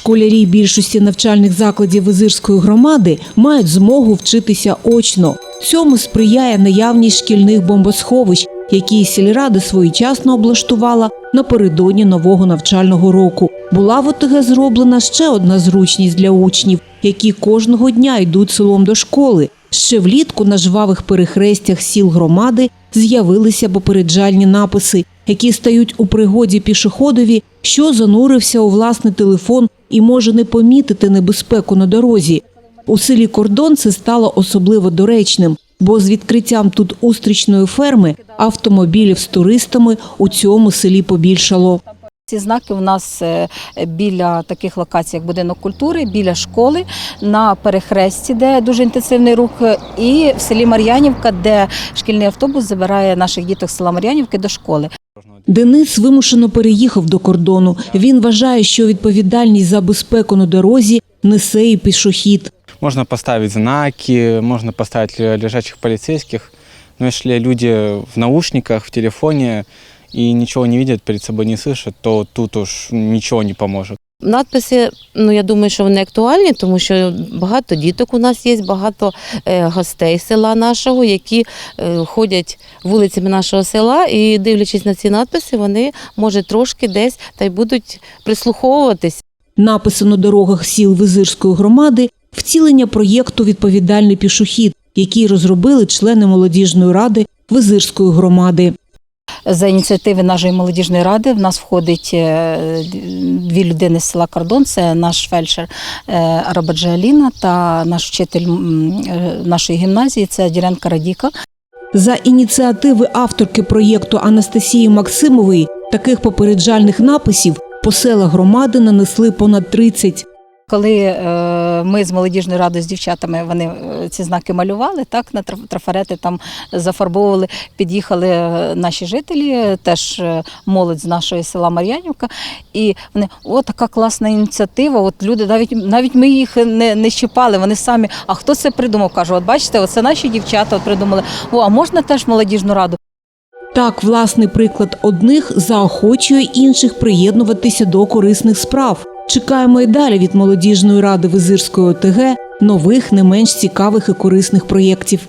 Школярі більшості навчальних закладів Визирської громади мають змогу вчитися очно. Цьому сприяє наявність шкільних бомбосховищ, які сільрада своєчасно облаштувала напередодні нового навчального року. Була в ОТГ зроблена ще одна зручність для учнів, які кожного дня йдуть селом до школи. Ще влітку на жвавих перехрестях сіл громади з'явилися попереджальні написи, які стають у пригоді пішоходові, що занурився у власний телефон і може не помітити небезпеку на дорозі. У селі Кордон це стало особливо доречним, бо з відкриттям тут устрічної ферми автомобілів з туристами у цьому селі побільшало. Ці знаки у нас е, біля таких локацій, як будинок культури, біля школи, на перехресті, де дуже інтенсивний рух, е, і в селі Мар'янівка, де шкільний автобус забирає наших діток з села Мар'янівки до школи. Денис вимушено переїхав до кордону. Він вважає, що відповідальність за безпеку на дорозі несе і пішохід. Можно поставить знаки, можно поставить ле- лежачих полицейских. Но если люди в наушниках, в телефоне и ничего не видят, перед собой не слышат, то тут уж ничего не поможет. Надписи, ну я думаю, що вони актуальні, тому що багато діток у нас є, багато е, гостей села нашого, які е, ходять вулицями нашого села, і дивлячись на ці надписи, вони може трошки десь та й будуть прислуховуватись. Написи на дорогах сіл Визирської громади втілення проєкту Відповідальний пішохід, який розробили члени молодіжної ради Визирської громади. За ініціативи нашої молодіжної ради в нас входить е, дві людини з села Кордон. Це наш фельдшер е, Арабаджа та наш вчитель е, нашої гімназії це Діренка Радіка. За ініціативи авторки проєкту Анастасії Максимової таких попереджальних написів по селах громади нанесли понад 30. Коли е, ми з молодіжною радою з дівчатами вони е, ці знаки малювали, так на траф- трафарети там зафарбовували, під'їхали е, наші жителі, теж молодь з нашого села Мар'янівка. І вони о, така класна ініціатива. От люди навіть навіть ми їх не, не щипали. Вони самі. А хто це придумав? Кажу, от бачите, оце наші дівчата от придумали. О, а можна теж молодіжну раду? Так, власний приклад одних заохочує інших приєднуватися до корисних справ. Чекаємо і далі від молодіжної ради Визирської ОТГ нових не менш цікавих і корисних проєктів.